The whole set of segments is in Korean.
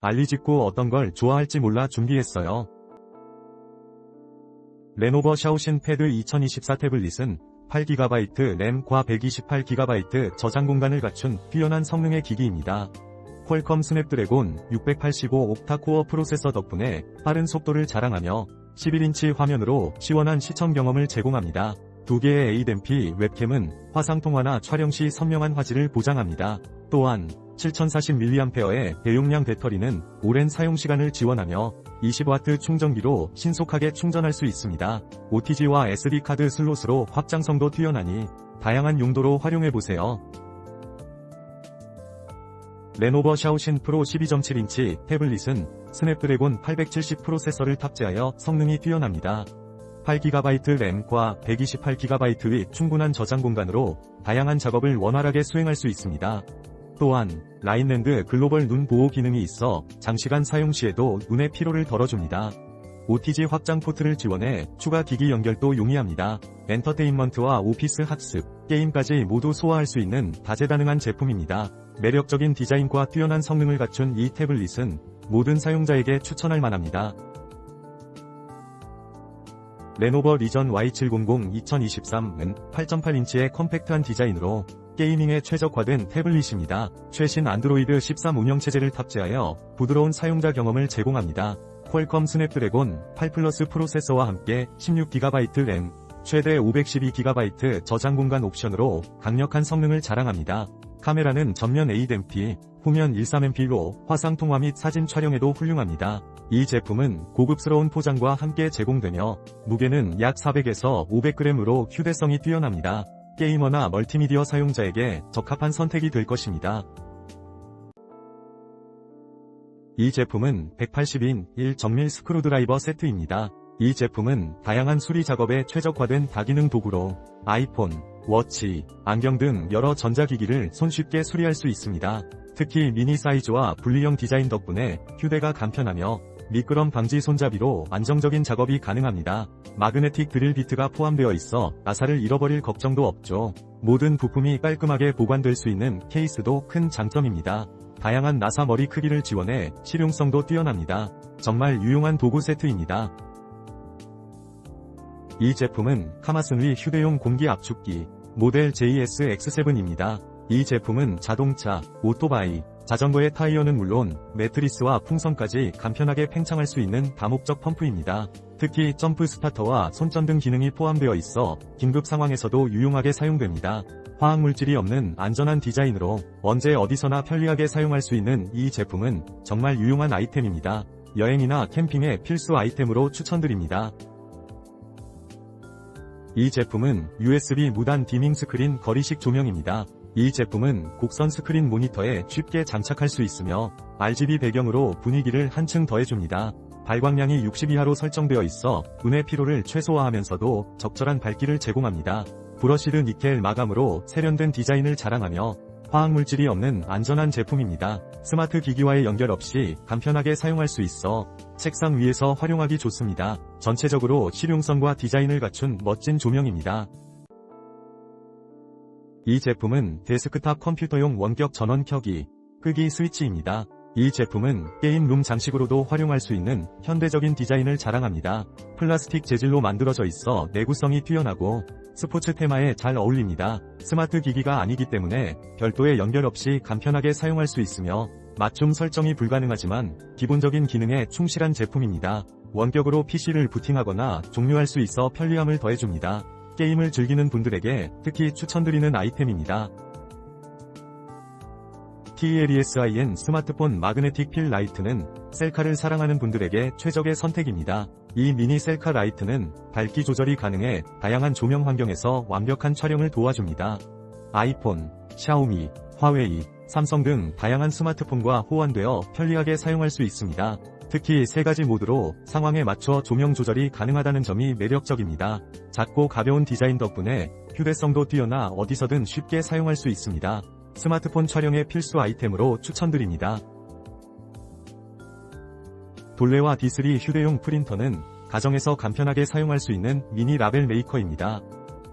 알리직구 어떤 걸 좋아할지 몰라 준비했어요. 레노버 샤오신 패드 2024 태블릿은 8GB 램과 128GB 저장 공간을 갖춘 뛰어난 성능의 기기입니다. 퀄컴 스냅드래곤 685 옥타 코어 프로세서 덕분에 빠른 속도를 자랑하며 11인치 화면으로 시원한 시청 경험을 제공합니다. 두 개의 ADMP 웹캠은 화상통화나 촬영 시 선명한 화질을 보장합니다. 또한 7040mAh의 대용량 배터리는 오랜 사용시간을 지원하며 20W 충전기로 신속하게 충전할 수 있습니다. OTG와 SD카드 슬롯으로 확장성도 뛰어나니 다양한 용도로 활용해보세요. 레노버 샤오신 프로 12.7인치 태블릿은 스냅드래곤 870 프로세서를 탑재하여 성능이 뛰어납니다. 8GB 램과 128GB의 충분한 저장 공간으로 다양한 작업을 원활하게 수행할 수 있습니다. 또한 라인랜드 글로벌 눈 보호 기능이 있어 장시간 사용 시에도 눈의 피로를 덜어줍니다. OTG 확장 포트를 지원해 추가 기기 연결도 용이합니다. 엔터테인먼트와 오피스 학습, 게임까지 모두 소화할 수 있는 다재다능한 제품입니다. 매력적인 디자인과 뛰어난 성능을 갖춘 이 태블릿은 모든 사용자에게 추천할 만합니다. 레노버 리전 Y700 2023은 8.8인치의 컴팩트한 디자인으로 게이밍에 최적화된 태블릿입니다. 최신 안드로이드 13 운영체제를 탑재하여 부드러운 사용자 경험을 제공합니다. 퀄컴 스냅드래곤 8 플러스 프로세서와 함께 16GB 램, 최대 512GB 저장 공간 옵션으로 강력한 성능을 자랑합니다. 카메라는 전면 ADMP, 후면 13MP로 화상 통화 및 사진 촬영에도 훌륭합니다. 이 제품은 고급스러운 포장과 함께 제공되며 무게는 약 400에서 500g으로 휴대성이 뛰어납니다. 게이머나 멀티미디어 사용자에게 적합한 선택이 될 것입니다. 이 제품은 180인 1 정밀 스크루드라이버 세트입니다. 이 제품은 다양한 수리 작업에 최적화된 다기능 도구로 아이폰, 워치, 안경 등 여러 전자기기를 손쉽게 수리할 수 있습니다. 특히 미니 사이즈와 분리형 디자인 덕분에 휴대가 간편하며 미끄럼 방지 손잡이로 안정적인 작업이 가능합니다. 마그네틱 드릴 비트가 포함되어 있어 나사를 잃어버릴 걱정도 없죠. 모든 부품이 깔끔하게 보관될 수 있는 케이스도 큰 장점입니다. 다양한 나사 머리 크기를 지원해 실용성도 뛰어납니다. 정말 유용한 도구 세트입니다. 이 제품은 카마슨리 휴대용 공기 압축기 모델 JS-X7입니다. 이 제품은 자동차, 오토바이, 자전거의 타이어는 물론 매트리스와 풍선까지 간편하게 팽창할 수 있는 다목적 펌프입니다. 특히 점프 스타터와 손전 등 기능이 포함되어 있어 긴급 상황에서도 유용하게 사용됩니다. 화학물질이 없는 안전한 디자인으로 언제 어디서나 편리하게 사용할 수 있는 이 제품은 정말 유용한 아이템입니다. 여행이나 캠핑의 필수 아이템으로 추천드립니다. 이 제품은 USB 무단 디밍 스크린 거리식 조명입니다. 이 제품은 곡선 스크린 모니터에 쉽게 장착할 수 있으며 RGB 배경으로 분위기를 한층 더해줍니다. 발광량이 60 이하로 설정되어 있어 눈의 피로를 최소화하면서도 적절한 밝기를 제공합니다. 브러시드 니켈 마감으로 세련된 디자인을 자랑하며 화학물질이 없는 안전한 제품입니다. 스마트 기기와의 연결 없이 간편하게 사용할 수 있어 책상 위에서 활용하기 좋습니다. 전체적으로 실용성과 디자인을 갖춘 멋진 조명입니다. 이 제품은 데스크탑 컴퓨터용 원격 전원 켜기, 끄기 스위치입니다. 이 제품은 게임룸 장식으로도 활용할 수 있는 현대적인 디자인을 자랑합니다. 플라스틱 재질로 만들어져 있어 내구성이 뛰어나고 스포츠 테마에 잘 어울립니다. 스마트 기기가 아니기 때문에 별도의 연결 없이 간편하게 사용할 수 있으며 맞춤 설정이 불가능하지만 기본적인 기능에 충실한 제품입니다. 원격으로 PC를 부팅하거나 종료할 수 있어 편리함을 더해줍니다. 게임을 즐기는 분들에게 특히 추천드리는 아이템입니다. TLESIN 스마트폰 마그네틱 필 라이트는 셀카를 사랑하는 분들에게 최적의 선택입니다. 이 미니 셀카 라이트는 밝기 조절이 가능해 다양한 조명 환경에서 완벽한 촬영을 도와줍니다. 아이폰, 샤오미, 화웨이, 삼성 등 다양한 스마트폰과 호환되어 편리하게 사용할 수 있습니다. 특히 세 가지 모드로 상황에 맞춰 조명 조절이 가능하다는 점이 매력적입니다. 작고 가벼운 디자인 덕분에 휴대성도 뛰어나 어디서든 쉽게 사용할 수 있습니다. 스마트폰 촬영의 필수 아이템으로 추천드립니다. 돌레와 D3 휴대용 프린터는 가정에서 간편하게 사용할 수 있는 미니 라벨 메이커입니다.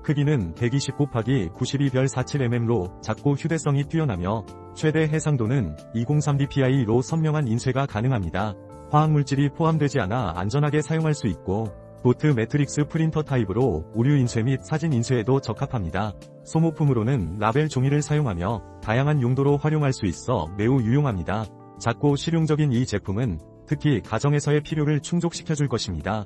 크기는 120 곱하기 92별 47mm로 작고 휴대성이 뛰어나며 최대 해상도는 203dpi로 선명한 인쇄가 가능합니다. 화학물질이 포함되지 않아 안전하게 사용할 수 있고 보트 매트릭스 프린터 타입으로 오류 인쇄 및 사진 인쇄에도 적합합니다. 소모품으로는 라벨 종이를 사용하며 다양한 용도로 활용할 수 있어 매우 유용합니다. 작고 실용적인 이 제품은 특히 가정에서의 필요를 충족시켜줄 것입니다.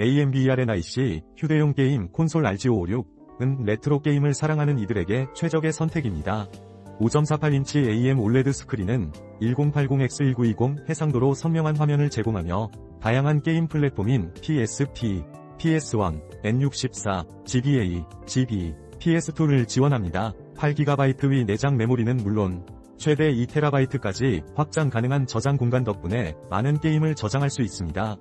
AMBRNIC 휴대용 게임 콘솔 RG556은 레트로 게임을 사랑하는 이들에게 최적의 선택입니다. 5.48인치 AM OLED 스크린은 1080x1920 해상도로 선명한 화면을 제공하며 다양한 게임 플랫폼인 PSP, PS1, N64, GBA, GB, PS2를 지원합니다. 8GB 위 내장 메모리는 물론 최대 2TB까지 확장 가능한 저장 공간 덕분에 많은 게임을 저장할 수 있습니다.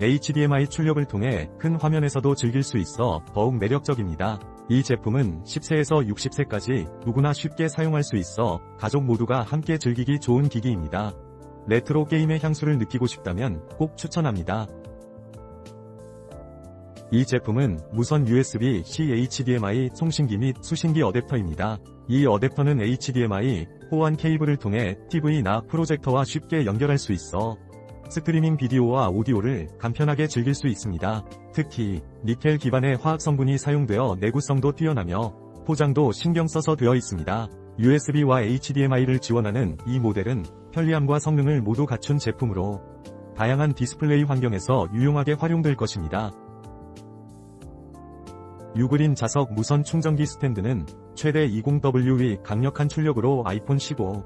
HDMI 출력을 통해 큰 화면에서도 즐길 수 있어 더욱 매력적입니다. 이 제품은 10세에서 60세까지 누구나 쉽게 사용할 수 있어 가족 모두가 함께 즐기기 좋은 기기입니다. 레트로 게임의 향수를 느끼고 싶다면 꼭 추천합니다. 이 제품은 무선 USB-C HDMI 송신기 및 수신기 어댑터입니다. 이 어댑터는 HDMI 호환 케이블을 통해 TV나 프로젝터와 쉽게 연결할 수 있어 스트리밍 비디오와 오디오를 간편하게 즐길 수 있습니다. 특히 니켈 기반의 화학 성분이 사용되어 내구성도 뛰어나며 포장도 신경 써서 되어 있습니다. USB와 HDMI를 지원하는 이 모델은 편리함과 성능을 모두 갖춘 제품으로 다양한 디스플레이 환경에서 유용하게 활용될 것입니다. 유그린 자석 무선 충전기 스탠드는 최대 20W 강력한 출력으로 아이폰 15,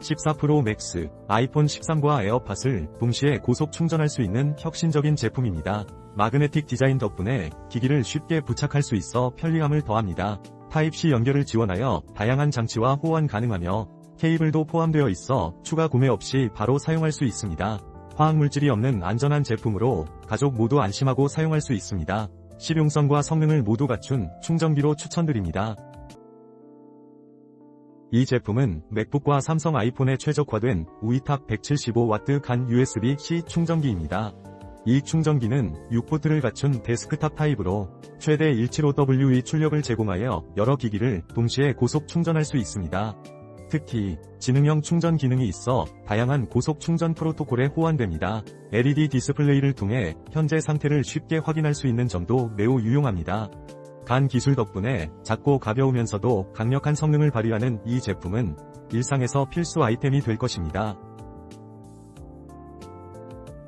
14 프로 맥스, 아이폰 13과 에어팟을 동시에 고속 충전할 수 있는 혁신적인 제품입니다. 마그네틱 디자인 덕분에 기기를 쉽게 부착할 수 있어 편리함을 더합니다. 타입C 연결을 지원하여 다양한 장치와 호환 가능하며 케이블도 포함되어 있어 추가 구매 없이 바로 사용할 수 있습니다. 화학물질이 없는 안전한 제품으로 가족 모두 안심하고 사용할 수 있습니다. 실용성과 성능을 모두 갖춘 충전기로 추천드립니다. 이 제품은 맥북과 삼성 아이폰에 최적화된 우이탑 175W 간 USB-C 충전기입니다. 이 충전기는 6포트를 갖춘 데스크탑 타입으로 최대 175W 출력을 제공하여 여러 기기를 동시에 고속 충전할 수 있습니다. 특히 지능형 충전 기능이 있어 다양한 고속 충전 프로토콜에 호환됩니다. LED 디스플레이를 통해 현재 상태를 쉽게 확인할 수 있는 점도 매우 유용합니다. 간 기술 덕분에 작고 가벼우면서도 강력한 성능을 발휘하는 이 제품은 일상에서 필수 아이템이 될 것입니다.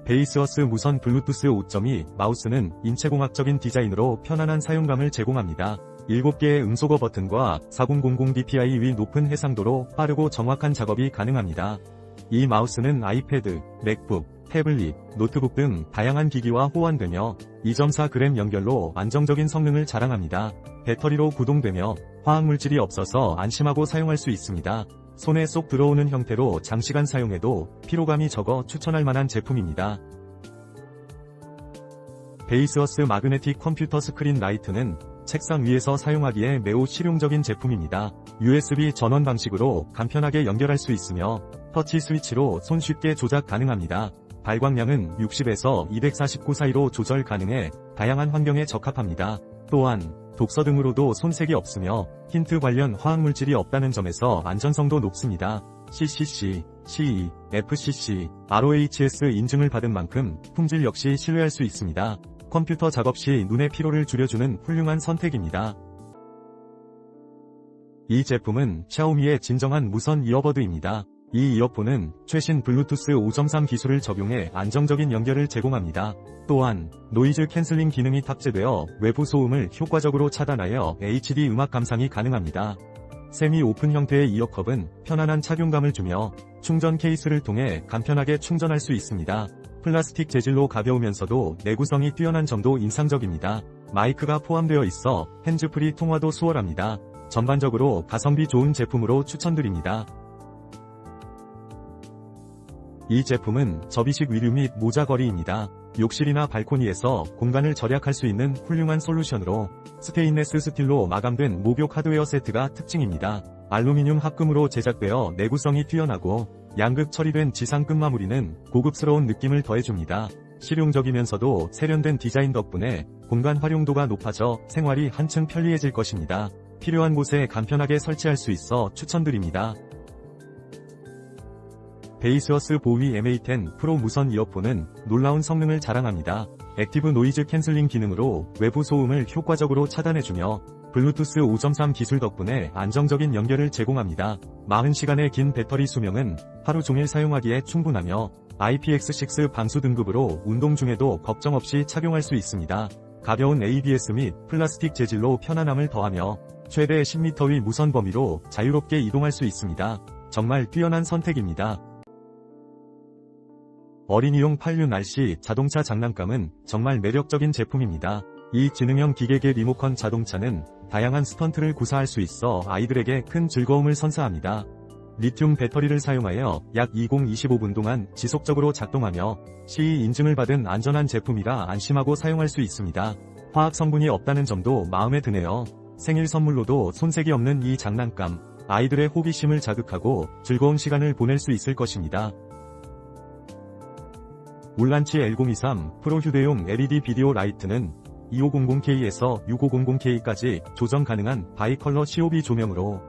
베이스어스 무선 블루투스 5.2 마우스는 인체공학적인 디자인으로 편안한 사용감을 제공합니다. 7개의 음소거 버튼과 4000dpi 위 높은 해상도로 빠르고 정확한 작업이 가능합니다. 이 마우스는 아이패드, 맥북, 태블릿, 노트북 등 다양한 기기와 호환되며 2.4g 연결로 안정적인 성능을 자랑합니다. 배터리로 구동되며 화학물질이 없어서 안심하고 사용할 수 있습니다. 손에 쏙 들어오는 형태로 장시간 사용해도 피로감이 적어 추천할 만한 제품입니다. 베이스어스 마그네틱 컴퓨터 스크린 라이트는 책상 위에서 사용하기에 매우 실용적인 제품입니다. USB 전원 방식으로 간편하게 연결할 수 있으며 터치 스위치로 손쉽게 조작 가능합니다. 발광량은 60에서 249 사이로 조절 가능해 다양한 환경에 적합합니다. 또한 독서 등으로도 손색이 없으며 힌트 관련 화학물질이 없다는 점에서 안전성도 높습니다. CCC, CE, FCC, ROHS 인증을 받은 만큼 품질 역시 신뢰할 수 있습니다. 컴퓨터 작업 시 눈의 피로를 줄여주는 훌륭한 선택입니다. 이 제품은 샤오미의 진정한 무선 이어버드입니다. 이 이어폰은 최신 블루투스 5.3 기술을 적용해 안정적인 연결을 제공합니다. 또한 노이즈 캔슬링 기능이 탑재되어 외부 소음을 효과적으로 차단하여 HD 음악 감상이 가능합니다. 세미 오픈 형태의 이어컵은 편안한 착용감을 주며 충전 케이스를 통해 간편하게 충전할 수 있습니다. 플라스틱 재질로 가벼우면서도 내구성이 뛰어난 점도 인상적입니다. 마이크가 포함되어 있어 핸즈프리 통화도 수월합니다. 전반적으로 가성비 좋은 제품으로 추천드립니다. 이 제품은 접이식 위류 및 모자거리입니다. 욕실이나 발코니에서 공간을 절약할 수 있는 훌륭한 솔루션으로 스테인레스 스틸로 마감된 목욕 하드웨어 세트가 특징입니다. 알루미늄 합금으로 제작되어 내구성이 뛰어나고 양극 처리된 지상 끝마무리는 고급스러운 느낌을 더해줍니다. 실용적이면서도 세련된 디자인 덕분에 공간 활용도가 높아져 생활이 한층 편리해질 것입니다. 필요한 곳에 간편하게 설치할 수 있어 추천드립니다. 베이스어스 보위 MA10 프로 무선 이어폰은 놀라운 성능을 자랑합니다. 액티브 노이즈 캔슬링 기능으로 외부 소음을 효과적으로 차단해주며 블루투스 5.3 기술 덕분에 안정적인 연결을 제공합니다. 40시간의 긴 배터리 수명은 하루 종일 사용하기에 충분하며 IPX6 방수 등급으로 운동 중에도 걱정 없이 착용할 수 있습니다. 가벼운 ABS 및 플라스틱 재질로 편안함을 더하며 최대 10m 위 무선 범위로 자유롭게 이동할 수 있습니다. 정말 뛰어난 선택입니다. 어린이용 8륜 RC 자동차 장난감은 정말 매력적인 제품입니다. 이 지능형 기계계 리모컨 자동차는 다양한 스턴트를 구사할 수 있어 아이들에게 큰 즐거움을 선사합니다. 리튬 배터리를 사용하여 약 20-25분 동안 지속적으로 작동하며 CE 인증을 받은 안전한 제품이라 안심하고 사용할 수 있습니다. 화학 성분이 없다는 점도 마음에 드네요. 생일 선물로도 손색이 없는 이 장난감, 아이들의 호기심을 자극하고 즐거운 시간을 보낼 수 있을 것입니다. 울란치 L023 프로 휴대용 LED 비디오 라이트는 2500K에서 6500K까지 조정 가능한 바이컬러 COB 조명으로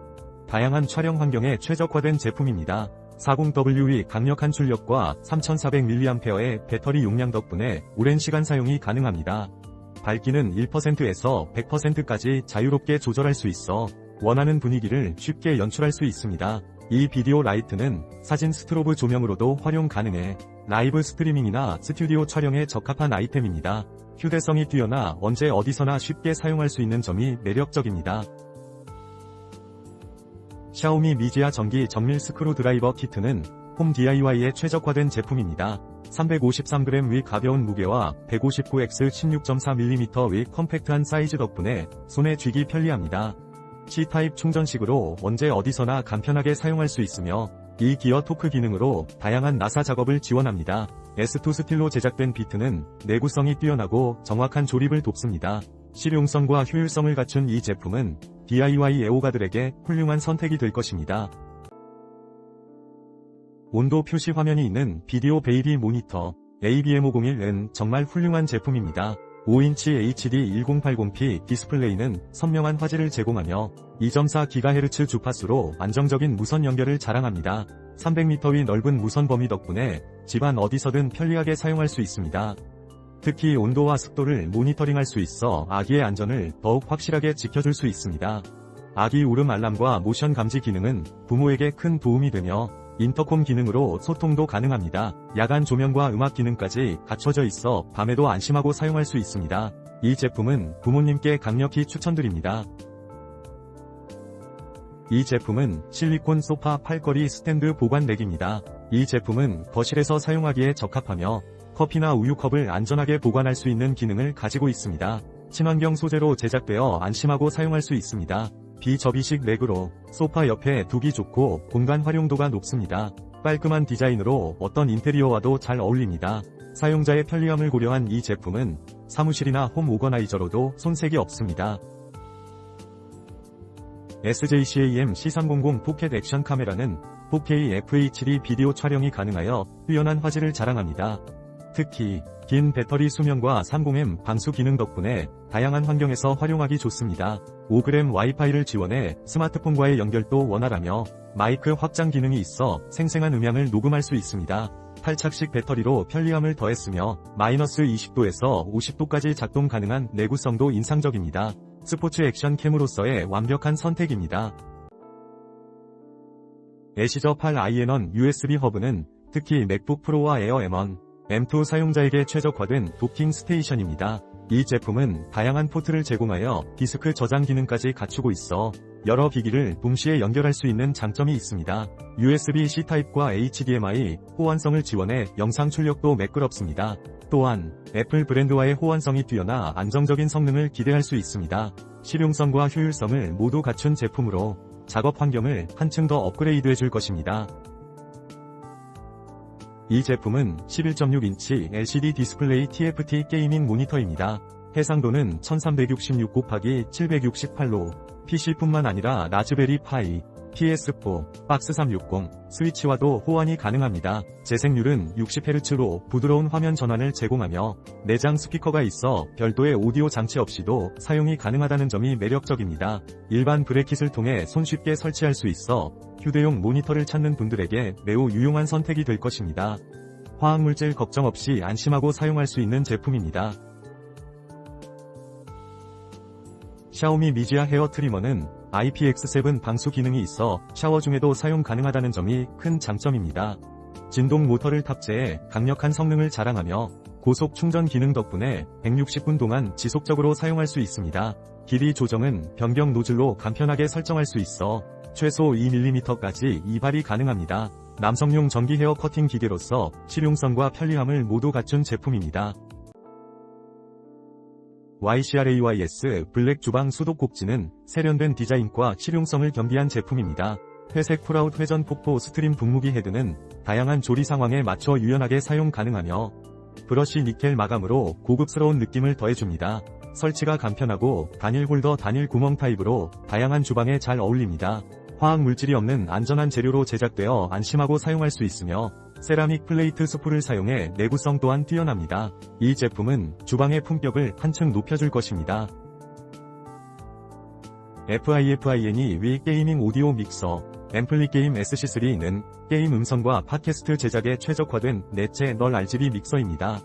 다양한 촬영 환경에 최적화된 제품입니다. 40W의 강력한 출력과 3400mAh의 배터리 용량 덕분에 오랜 시간 사용이 가능합니다. 밝기는 1%에서 100%까지 자유롭게 조절할 수 있어 원하는 분위기를 쉽게 연출할 수 있습니다. 이 비디오 라이트는 사진 스트로브 조명으로도 활용 가능해 라이브 스트리밍이나 스튜디오 촬영에 적합한 아이템입니다. 휴대성이 뛰어나 언제 어디서나 쉽게 사용할 수 있는 점이 매력적입니다. 샤오미 미지아 전기 정밀 스크루 드라이버 키트는 홈 DIY에 최적화된 제품입니다. 353g 의 가벼운 무게와 159x 16.4mm 의 컴팩트한 사이즈 덕분에 손에 쥐기 편리합니다. C 타입 충전식으로 언제 어디서나 간편하게 사용할 수 있으며 이 기어 토크 기능으로 다양한 나사 작업을 지원합니다. S2 스틸로 제작된 비트는 내구성이 뛰어나고 정확한 조립을 돕습니다. 실용성과 효율성을 갖춘 이 제품은 DIY 애호가들에게 훌륭한 선택이 될 것입니다. 온도 표시 화면이 있는 비디오 베이비 모니터 ABM501은 정말 훌륭한 제품입니다. 5인치 HD 1080p 디스플레이는 선명한 화질을 제공하며 2.4GHz 주파수로 안정적인 무선 연결을 자랑합니다. 300m 위 넓은 무선 범위 덕분에 집안 어디서든 편리하게 사용할 수 있습니다. 특히 온도와 습도를 모니터링할 수 있어 아기의 안전을 더욱 확실하게 지켜줄 수 있습니다. 아기 울음 알람과 모션 감지 기능은 부모에게 큰 도움이 되며 인터콤 기능으로 소통도 가능합니다. 야간 조명과 음악 기능까지 갖춰져 있어 밤에도 안심하고 사용할 수 있습니다. 이 제품은 부모님께 강력히 추천드립니다. 이 제품은 실리콘 소파 팔걸이 스탠드 보관 렉입니다. 이 제품은 거실에서 사용하기에 적합하며 커피나 우유컵을 안전하게 보관할 수 있는 기능을 가지고 있습니다. 친환경 소재로 제작되어 안심하고 사용할 수 있습니다. 비접이식 렉으로 소파 옆에 두기 좋고 공간 활용도가 높습니다. 깔끔한 디자인으로 어떤 인테리어와도 잘 어울립니다. 사용자의 편리함을 고려한 이 제품은 사무실이나 홈 오거나이저로도 손색이 없습니다. SJCAM C300 포켓 액션 카메라는 4K FHD 비디오 촬영이 가능하여 뛰어난 화질을 자랑합니다. 특히 긴 배터리 수명과 30M 방수 기능 덕분에 다양한 환경에서 활용하기 좋습니다. 5g 와이파이를 지원해 스마트폰과의 연결도 원활하며 마이크 확장 기능이 있어 생생한 음향을 녹음할 수 있습니다. 8착식 배터리로 편리함을 더했으며 마이너스 20도에서 50도까지 작동 가능한 내구성도 인상적입니다. 스포츠 액션 캠으로서의 완벽한 선택입니다. 애시저 8iN1 USB 허브는 특히 맥북 프로와 에어 M1, M2 사용자에게 최적화된 도킹 스테이션입니다. 이 제품은 다양한 포트를 제공하여 디스크 저장 기능까지 갖추고 있어 여러 기기를 동시에 연결할 수 있는 장점이 있습니다. USB-C 타입과 HDMI 호환성을 지원해 영상 출력도 매끄럽습니다. 또한 애플 브랜드와의 호환성이 뛰어나 안정적인 성능을 기대할 수 있습니다. 실용성과 효율성을 모두 갖춘 제품으로 작업 환경을 한층 더 업그레이드해 줄 것입니다. 이 제품은 11.6인치 LCD 디스플레이 TFT 게이밍 모니터입니다. 해상도는 1366 곱하기 768로 PC뿐만 아니라 라즈베리 파이, PS4, 박스 360, 스위치와도 호환이 가능합니다. 재생률은 60Hz로 부드러운 화면 전환을 제공하며 내장 스피커가 있어 별도의 오디오 장치 없이도 사용이 가능하다는 점이 매력적입니다. 일반 브레킷을 통해 손쉽게 설치할 수 있어 휴대용 모니터를 찾는 분들에게 매우 유용한 선택이 될 것입니다. 화학물질 걱정 없이 안심하고 사용할 수 있는 제품입니다. 샤오미 미지아 헤어 트리머는 IPX7 방수 기능이 있어 샤워 중에도 사용 가능하다는 점이 큰 장점입니다. 진동 모터를 탑재해 강력한 성능을 자랑하며 고속 충전 기능 덕분에 160분 동안 지속적으로 사용할 수 있습니다. 길이 조정은 변경 노즐로 간편하게 설정할 수 있어 최소 2mm까지 이발이 가능합니다. 남성용 전기 헤어 커팅 기계로서 실용성과 편리함을 모두 갖춘 제품입니다. YCRAYS 블랙 주방 수도 꼭지는 세련된 디자인과 실용성을 겸비한 제품입니다. 회색 풀아웃 회전 폭포 스트림 분무기 헤드는 다양한 조리 상황에 맞춰 유연하게 사용 가능하며 브러쉬 니켈 마감으로 고급스러운 느낌을 더해줍니다. 설치가 간편하고 단일 홀더 단일 구멍 타입으로 다양한 주방에 잘 어울립니다. 화학 물질이 없는 안전한 재료로 제작되어 안심하고 사용할 수 있으며 세라믹 플레이트 스프를 사용해 내구성 또한 뛰어납니다. 이 제품은 주방의 품격을 한층 높여줄 것입니다. FIFIN이 위 게이밍 오디오 믹서 앰플리 게임 SC3는 게임 음성과 팟캐스트 제작에 최적화된 넷째 널 RGB 믹서입니다.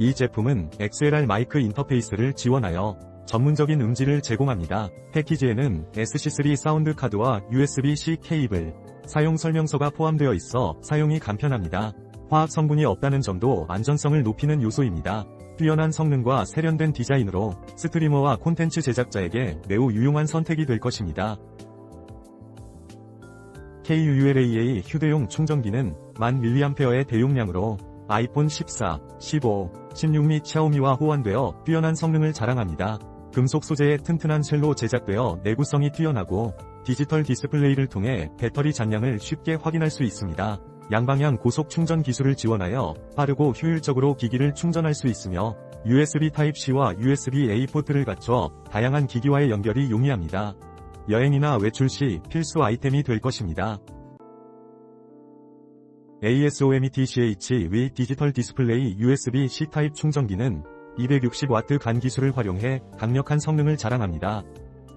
이 제품은 XLR 마이크 인터페이스를 지원하여 전문적인 음질을 제공합니다. 패키지에는 SC3 사운드 카드와 USB-C 케이블, 사용 설명서가 포함되어 있어 사용이 간편합니다. 화학 성분이 없다는 점도 안전성을 높이는 요소입니다. 뛰어난 성능과 세련된 디자인으로 스트리머와 콘텐츠 제작자에게 매우 유용한 선택이 될 것입니다. KULAA 휴대용 충전기는 1000mAh의 대용량으로 아이폰 14, 15, 16 및 샤오미와 호환되어 뛰어난 성능을 자랑합니다. 금속 소재의 튼튼한 셀로 제작되어 내구성이 뛰어나고 디지털 디스플레이를 통해 배터리 잔량을 쉽게 확인할 수 있습니다. 양방향 고속 충전 기술을 지원하여 빠르고 효율적으로 기기를 충전할 수 있으며 USB Type-C와 USB-A 포트를 갖춰 다양한 기기와의 연결이 용이합니다. 여행이나 외출 시 필수 아이템이 될 것입니다. ASOMETCH 위 디지털 디스플레이 USB-C 타입 충전기는 260W 간 기술을 활용해 강력한 성능을 자랑합니다.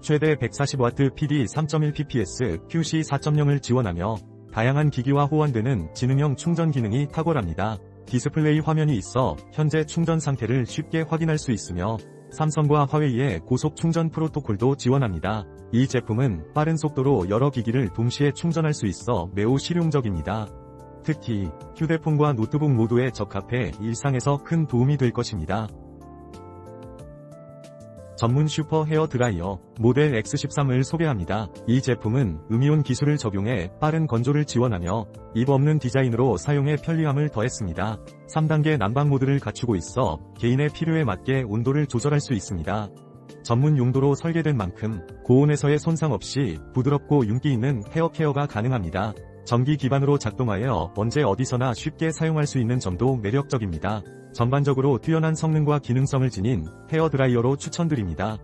최대 140W PD 3.1 PPS QC 4.0을 지원하며 다양한 기기와 호환되는 지능형 충전 기능이 탁월합니다. 디스플레이 화면이 있어 현재 충전 상태를 쉽게 확인할 수 있으며 삼성과 화웨이의 고속 충전 프로토콜도 지원합니다. 이 제품은 빠른 속도로 여러 기기를 동시에 충전할 수 있어 매우 실용적입니다. 특히 휴대폰과 노트북 모두에 적합해 일상에서 큰 도움이 될 것입니다. 전문 슈퍼 헤어 드라이어 모델 X13을 소개합니다. 이 제품은 음이온 기술을 적용해 빠른 건조를 지원하며 입 없는 디자인으로 사용에 편리함을 더했습니다. 3단계 난방 모드를 갖추고 있어 개인의 필요에 맞게 온도를 조절할 수 있습니다. 전문 용도로 설계된 만큼 고온에서의 손상 없이 부드럽고 윤기 있는 헤어 케어가 가능합니다. 전기 기반으로 작동하여 언제 어디서나 쉽게 사용할 수 있는 점도 매력적입니다. 전반적으로 뛰어난 성능과 기능성을 지닌 헤어드라이어로 추천드립니다.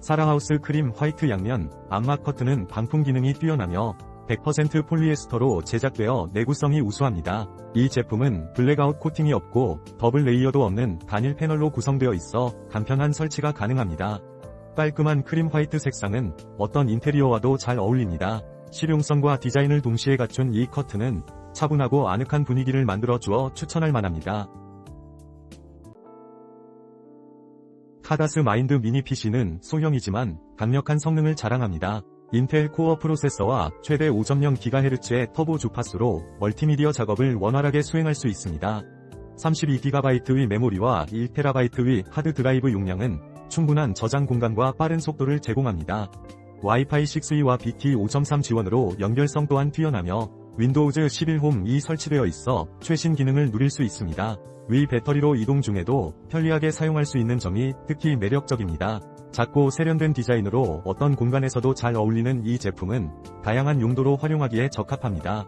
사랑하우스 크림 화이트 양면 암막 커튼은 방풍 기능이 뛰어나며 100% 폴리에스터로 제작되어 내구성이 우수합니다. 이 제품은 블랙아웃 코팅이 없고 더블 레이어도 없는 단일 패널로 구성되어 있어 간편한 설치가 가능합니다. 깔끔한 크림 화이트 색상은 어떤 인테리어와도 잘 어울립니다. 실용성과 디자인을 동시에 갖춘 이 커튼은 차분하고 아늑한 분위기를 만들어 주어 추천할 만합니다. 카다스 마인드 미니 PC는 소형이지만 강력한 성능을 자랑합니다. 인텔 코어 프로세서와 최대 5.0GHz의 터보 주파수로 멀티미디어 작업을 원활하게 수행할 수 있습니다. 32GB의 메모리와 1TB의 하드 드라이브 용량은 충분한 저장 공간과 빠른 속도를 제공합니다. 와이파이 6E와 BT 5.3 지원으로 연결성 또한 뛰어나며 윈도우즈 11 홈이 설치되어 있어 최신 기능을 누릴 수 있습니다. 위 배터리로 이동 중에도 편리하게 사용할 수 있는 점이 특히 매력적입니다. 작고 세련된 디자인으로 어떤 공간에서도 잘 어울리는 이 제품은 다양한 용도로 활용하기에 적합합니다.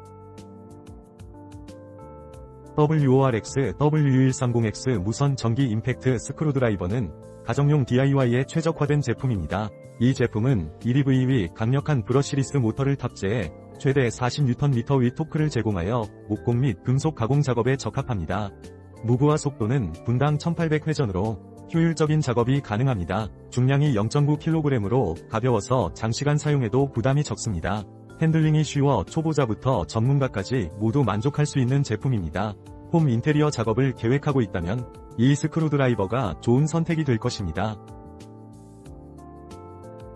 WORX W130X 무선 전기 임팩트 스크루드라이버는 가정용 DIY에 최적화된 제품입니다. 이 제품은 1EV위 강력한 브러시리스 모터를 탑재해 최대 40Nm 위 토크를 제공하여 목공 및 금속 가공 작업에 적합합니다. 무브와 속도는 분당 1800회전으로 효율적인 작업이 가능합니다. 중량이 0.9kg으로 가벼워서 장시간 사용해도 부담이 적습니다. 핸들링이 쉬워 초보자부터 전문가까지 모두 만족할 수 있는 제품입니다. 홈 인테리어 작업을 계획하고 있다면 이 스크루드라이버가 좋은 선택이 될 것입니다.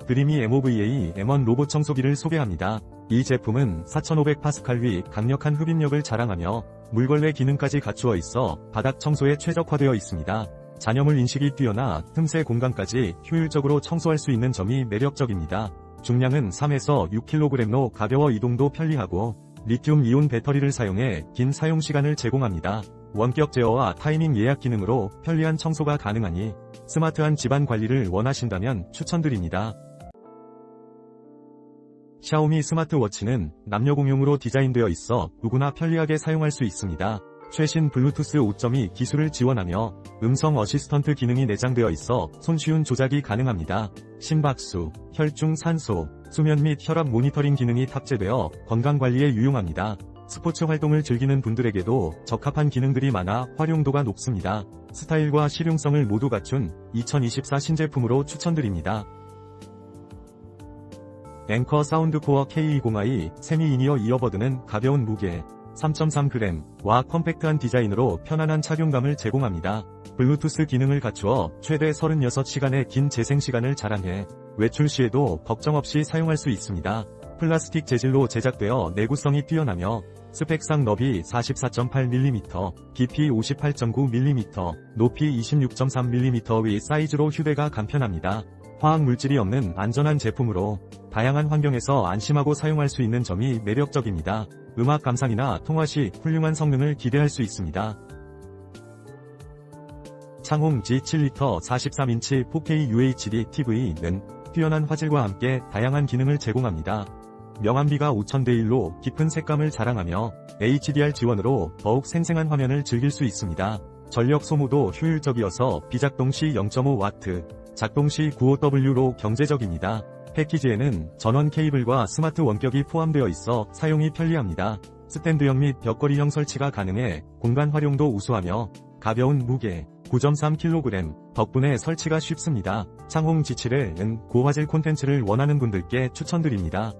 드리미 MOVA M1 로봇 청소기를 소개합니다. 이 제품은 4500파스칼 위 강력한 흡입력을 자랑하며 물걸레 기능까지 갖추어 있어 바닥 청소에 최적화되어 있습니다. 잔여물 인식이 뛰어나 틈새 공간까지 효율적으로 청소할 수 있는 점이 매력적입니다. 중량은 3에서 6kg로 가벼워 이동도 편리하고 리튬 이온 배터리를 사용해 긴 사용 시간을 제공합니다. 원격 제어와 타이밍 예약 기능으로 편리한 청소가 가능하니 스마트한 집안 관리를 원하신다면 추천드립니다. 샤오미 스마트워치는 남녀 공용으로 디자인되어 있어 누구나 편리하게 사용할 수 있습니다. 최신 블루투스 5.2 기술을 지원하며 음성 어시스턴트 기능이 내장되어 있어 손쉬운 조작이 가능합니다. 심박수, 혈중 산소, 수면 및 혈압 모니터링 기능이 탑재되어 건강관리에 유용합니다. 스포츠 활동을 즐기는 분들에게도 적합한 기능들이 많아 활용도가 높습니다. 스타일과 실용성을 모두 갖춘 2024 신제품으로 추천드립니다. 앵커 사운드코어 K20i 세미 이니어 이어버드는 가벼운 무게 3.3g와 컴팩트한 디자인으로 편안한 착용감을 제공합니다. 블루투스 기능을 갖추어 최대 36시간의 긴 재생시간을 자랑해 외출 시에도 걱정 없이 사용할 수 있습니다. 플라스틱 재질로 제작되어 내구성이 뛰어나며 스펙상 너비 44.8mm, 깊이 58.9mm, 높이 26.3mm 의 사이즈로 휴대가 간편합니다. 화학 물질이 없는 안전한 제품으로 다양한 환경에서 안심하고 사용할 수 있는 점이 매력적입니다. 음악 감상이나 통화 시 훌륭한 성능을 기대할 수 있습니다. 창홍 G7리터 43인치 4K UHD TV는 뛰어난 화질과 함께 다양한 기능을 제공합니다. 명암비가 5000대 1로 깊은 색감을 자랑하며 HDR 지원으로 더욱 생생한 화면을 즐길 수 있습니다. 전력 소모도 효율적이어서 비작동 시 0.5W, 작동 시 95W로 경제적입니다. 패키지에는 전원 케이블과 스마트 원격이 포함되어 있어 사용이 편리합니다. 스탠드형 및 벽걸이형 설치가 가능해 공간 활용도 우수하며 가벼운 무게 9.3kg 덕분에 설치가 쉽습니다. 창홍 G7은 고화질 콘텐츠를 원하는 분들께 추천드립니다.